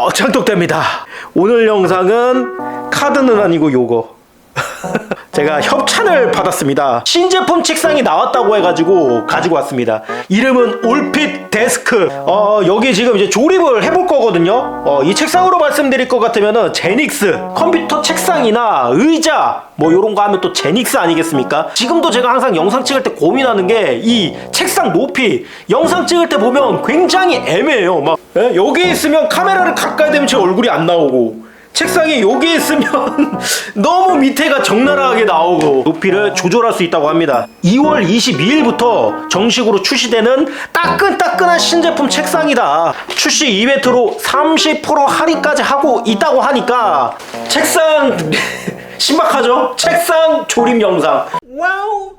어, 장독대입니다. 오늘 영상은 카드는 아니고 요거. 제가 협찬을 받았습니다. 신제품 책상이 나왔다고 해가지고 가지고 왔습니다. 이름은 올핏 데스크. 어, 여기 지금 이제 조립을 해볼 거거든요. 어, 이 책상으로 말씀드릴 것 같으면은 제닉스 컴퓨터 책상이나 의자 뭐 이런 거 하면 또 제닉스 아니겠습니까? 지금도 제가 항상 영상 찍을 때 고민하는 게 이 책상 높이 영상 찍을 때 보면 굉장히 애매해요. 막 예? 여기 있으면 카메라를 가까이 대면 제 얼굴이 안 나오고 책상이 여기 있으면 너무 밑에가 적나라하게 나오고 높이를 조절할 수 있다고 합니다. 2월 22일부터 정식으로 출시되는 따끈따끈한 신제품 책상이다. 출시 이벤트로 30% 할인까지 하고 있다고 하니까 책상 신박하죠? 책상 조립 영상. 와우.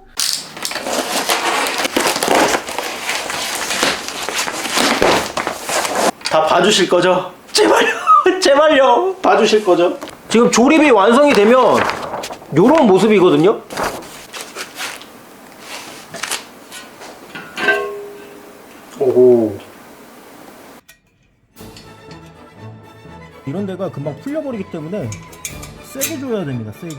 다 봐주실 거죠? 제발요, 제발요, 봐주실 거죠? 지금 조립이 완성이 되면 요런 모습이거든요. 오호. 이런 데가 금방 풀려버리기 때문에 세게 줘야 됩니다. 세게.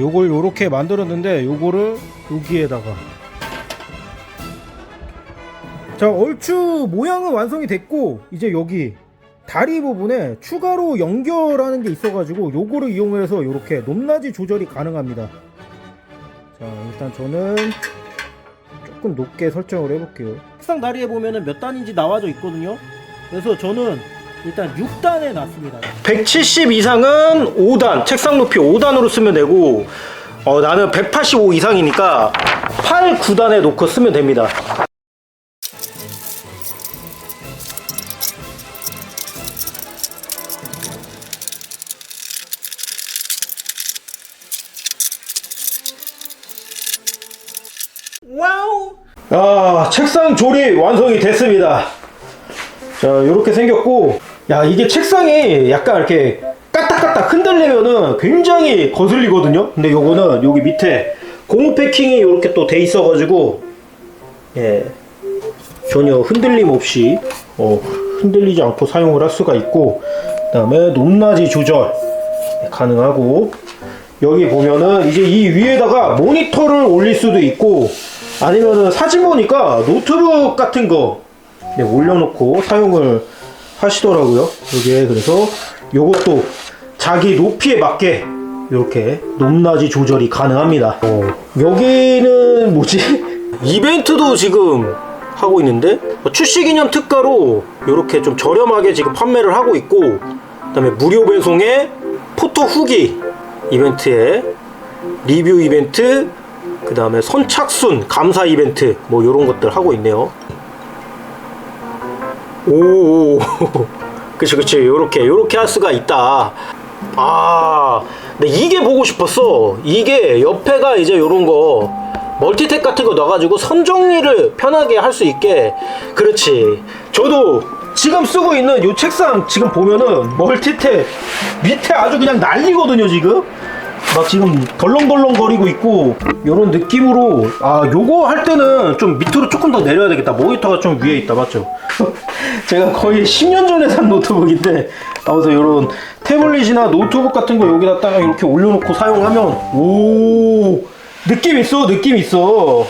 요걸 요렇게 만들었는데 요거를 여기에다가. 자 얼추 모양은 완성이 됐고 이제 여기 다리 부분에 추가로 연결하는 게 있어가지고 요거를 이용해서 요렇게 높낮이 조절이 가능합니다. 자 일단 저는 조금 높게 설정을 해볼게요. 책상 다리에 보면은 몇 단인지 나와져 있거든요. 그래서 저는 일단 6단에 놨습니다. 170 이상은 5단 책상 높이 5단으로 쓰면 되고 어, 나는 185 이상이니까 8, 9단에 놓고 쓰면 됩니다. 와우! 아 책상 조립 완성이 됐습니다. 자 이렇게 생겼고 야 이게 책상이 약간 이렇게 까딱까딱 흔들리면은 굉장히 거슬리거든요? 근데 요거는 여기 밑에 고무 패킹이 이렇게 또 돼 있어 가지고 예 전혀 흔들림 없이 어, 흔들리지 않고 사용을 할 수가 있고 그 다음에 높낮이 조절 가능하고 여기 보면은 이제 이 위에다가 모니터를 올릴 수도 있고 아니면은 사진 보니까 노트북 같은 거 네, 올려놓고 사용을 하시더라고요. 여기에 그래서 요것도 자기 높이에 맞게 이렇게 높낮이 조절이 가능합니다. 어, 여기는 뭐지? 이벤트도 지금 하고 있는데 어, 출시 기념 특가로 이렇게 좀 저렴하게 지금 판매를 하고 있고 그다음에 무료 배송에 포토 후기 이벤트에 리뷰 이벤트 그 다음에 선착순 감사 이벤트 뭐 이런 것들 하고 있네요. 오, 그치 그치 요렇게 요렇게 할 수가 있다. 아, 근데 이게 보고 싶었어. 이게 옆에가 이제 요런 거 멀티탭 같은 거 넣어가지고 선 정리를 편하게 할 수 있게. 그렇지. 저도 지금 쓰고 있는 요 책상 지금 보면은 멀티탭 밑에 아주 그냥 난리거든요 지금. 막 지금 덜렁덜렁 거리고 있고 요런 느낌으로 아 요거 할 때는 좀 밑으로 조금 더 내려야 되겠다. 모니터가 좀 위에 있다. 맞죠? 제가 거의 10년 전에 산 노트북인데 아무튼 요런 태블릿이나 노트북 같은 거 여기다 딱 이렇게 올려놓고 사용하면 오 느낌 있어 느낌 있어